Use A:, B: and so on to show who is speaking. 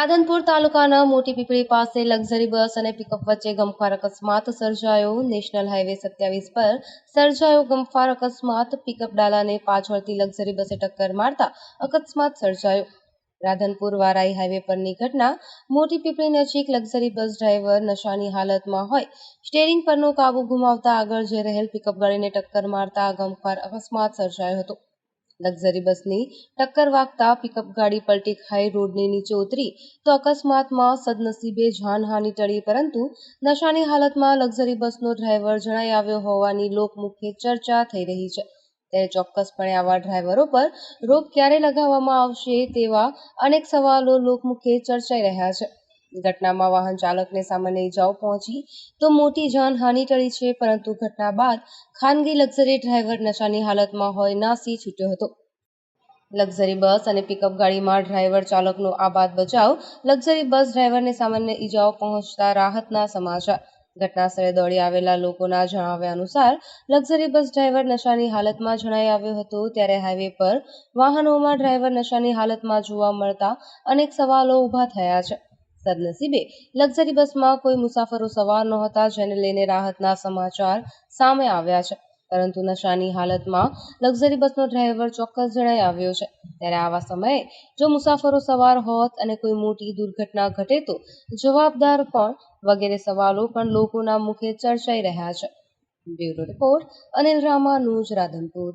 A: રાધનપુર તાલુકાના મોટી પીપળી પાસે લક્ઝરી બસ અને પિકઅપ વચ્ચે ગમખ્વાર અકસ્માત સર્જાયો. નેશનલ હાઈવે સત્યાવીસ પર સર્જાયો ગમખ્વાર અકસ્માત. પિકઅપ ડાલાને પાછળથી લક્ઝરી બસે ટક્કર મારતા અકસ્માત સર્જાયો. રાધનપુર વારાઈ હાઈવે પરની ઘટના મોટી પીપળી નજીક લક્ઝરી બસ ડ્રાઈવર નશાની હાલતમાં હોય. સ્ટેરિંગ પરનો કાબુ ગુમાવતા આગળ જઈ રહેલ પિકઅપ ગાડીને ટક્કર મારતા ગમખ્વાર અકસ્માત સર્જાયો હતો. લક્ઝરી બસની ટક્કર વાગતા પિકઅપ ગાડી પલટી ખાઈ રોડની નીચે ઉતરી તો અકસ્માતમાં સદનસીબે જાનહાનિ ટળી પરંતુ નશાની હાલતમાં લક્ઝરી બસનો ડ્રાઈવર જણાઈ આવ્યો હોવાની લોકમુખે ચર્ચા થઈ રહી છે. ત્યારે ચોક્કસપણે આવા ડ્રાઈવરો પર રોક ક્યારે લગાવવામાં આવશે તેવા અનેક સવાલો લોકમુખે ચર્ચાઈ રહ્યા છે. ઘટનામાં વાહન ચાલકને સામાન્ય ઈજાઓ પહોંચી તો મોટી જાનહાનિ ટળી છે, પરંતુ ઘટના બાદ ખાનગી લક્ઝરી ડ્રાઈવર નશાની હાલતમાં હોય નાસી છૂટ્યો હતો. લક્ઝરી બસ અને પિકઅપ ગાડીમાં ડ્રાઈવર ચાલકનો આબાદ બચાવ, લક્ઝરી બસ ડ્રાઈવરને સામાન્ય ઈજાઓ પહોંચતા રાહતના સમાચાર. ઘટના સ્થળે દોડી આવેલા લોકોના જણાવ્યા અનુસાર, લક્ઝરી બસ ડ્રાઈવર નશાની હાલતમાં જણાઈ આવ્યો હતો ત્યારે હાઈવે પર વાહનોમાં ડ્રાઈવર નશાની હાલતમાં જોવા મળતા અનેક સવાલો ઊભા થયા છે. સદનસીબે. લક્ઝરી બસમાં કોઈ મુસાફરો સવાર નહોતા જેને લઈને રાહતના સમાચાર સામે આવ્યા છે. પરંતુ નશાની હાલતમાં લક્ઝરી બસનો ડ્રાઈવર ચોક્કસ જણાઈ આવ્યો છે. ત્યારે આવા સમયે જો મુસાફરો સવાર હોત અને કોઈ મોટી દુર્ઘટના ઘટે તો જવાબદાર કોણ વગેરે સવાલો પણ લોકોના મુખે ચર્ચાઈ રહ્યા છે. Bureau report Anil Ramanuj Radhanpur.